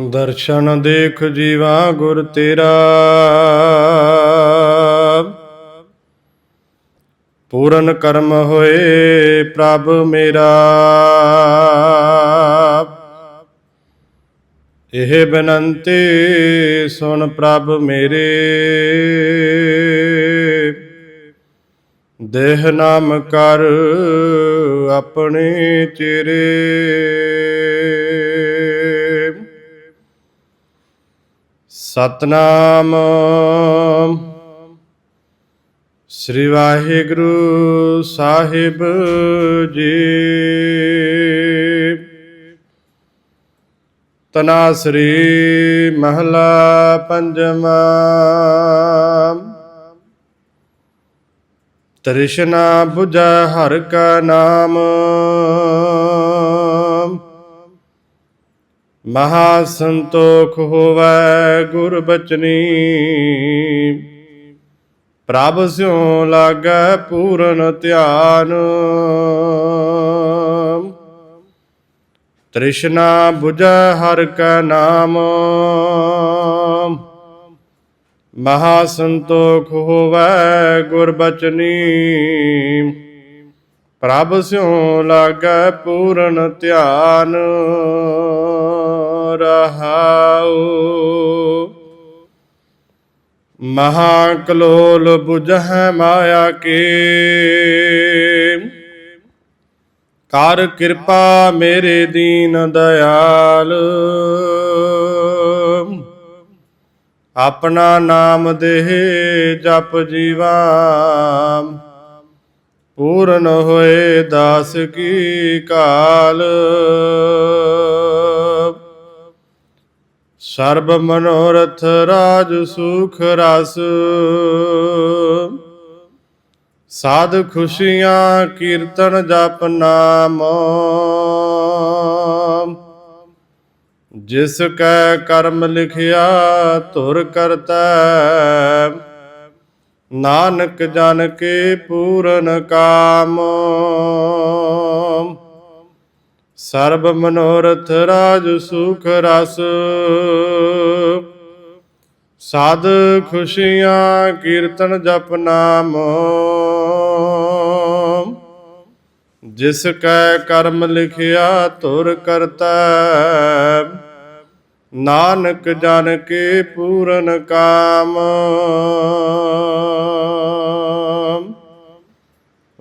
ਦਰਸ਼ਨ ਦੇਖ ਜੀਵਾ ਗੁਰ ਤੇਰਾ। ਪੂਰਨ ਕਰਮ ਹੋਏ ਪ੍ਰਭ ਮੇਰਾ। ਇਹ ਬੇਨੰਤੀ ਸੁਣ ਪ੍ਰਭ ਮੇਰੇ। ਦੇਹ ਨਾਮ ਕਰ ਆਪਣੇ ਚਿਰੇ। ਸਤਨਾਮ। ਸ੍ਰੀ ਵਾਹਿਗੁਰੂ ਸਾਹਿਬ ਜੀ। ਤਨਾਸਰੀ ਮਹਲਾ ਪੰਜਵਾ। ਤ੍ਰਿਸ਼ਨਾ 부ਜੈ ਹਰ ਕਾ ਨਾਮ। ਮਹਾ ਸੰਤੋਖ ਹੋਵੇ ਗੁਰ ਬਚਨੀ। ਪ੍ਰਭ ਸਿਉ ਲਾਗੈ ਪੂਰਨ ਧਿਆਨ। ਤ੍ਰਿਸ਼ਨਾ 부ਜੈ ਹਰ ਕਾ ਨਾਮ। ਮਹਾ ਸੰਤੋਖ ਹੋਵੇ ਗੁਰ ਬਚਨੀ। ਪ੍ਰਭ ਸਿਉ ਲਾਗੈ ਪੂਰਨ ਧਿਆਨ। ਰਹਾਉ। ਮਹਾ ਕਲੋਲ 부ਜਹਿ ਮਾਇਆ ਕੇ। ਕਰ ਕਿਰਪਾ ਮੇਰੇ ਦੀਨ ਦਇਆਲ। ਆਪਣਾ ਨਾਮ ਦੇਹ ਜਪ ਜੀਵਾ ਪੂਰਨ ਹੋਏ ਦਾਸ ਕੀ ਕਾਲ। ਸਰਬ ਮਨੋਰਥ ਰਾਜ ਸੁਖ ਰਸ। ਸਾਧ ਖੁਸ਼ੀਆਂ ਕੀਰਤਨ ਜਪ ਨਾਮ। ਜਿਸ ਕੈ ਕਰਮ ਲਿਖਿਆ, ਧੁਰ ਕਰਤਾ। ਨਾਨਕ ਜਨ ਕੇ ਪੂਰਨ ਕਾਮ। ਸਰਬ ਮਨੋਰਥ ਰਾਜ ਸੁਖ ਰਸ। ਸਾਧ ਖੁਸ਼ੀਆਂ ਕੀਰਤਨ ਜਪ ਨਾਮ। ਜਿਸ ਕੈ ਕਰਮ ਲਿਖਿਆ ਤੁਰ ਕਰਤਾ। ਨਾਨਕ ਜਨ ਕੇ ਪੂਰਨ ਕਾਮ।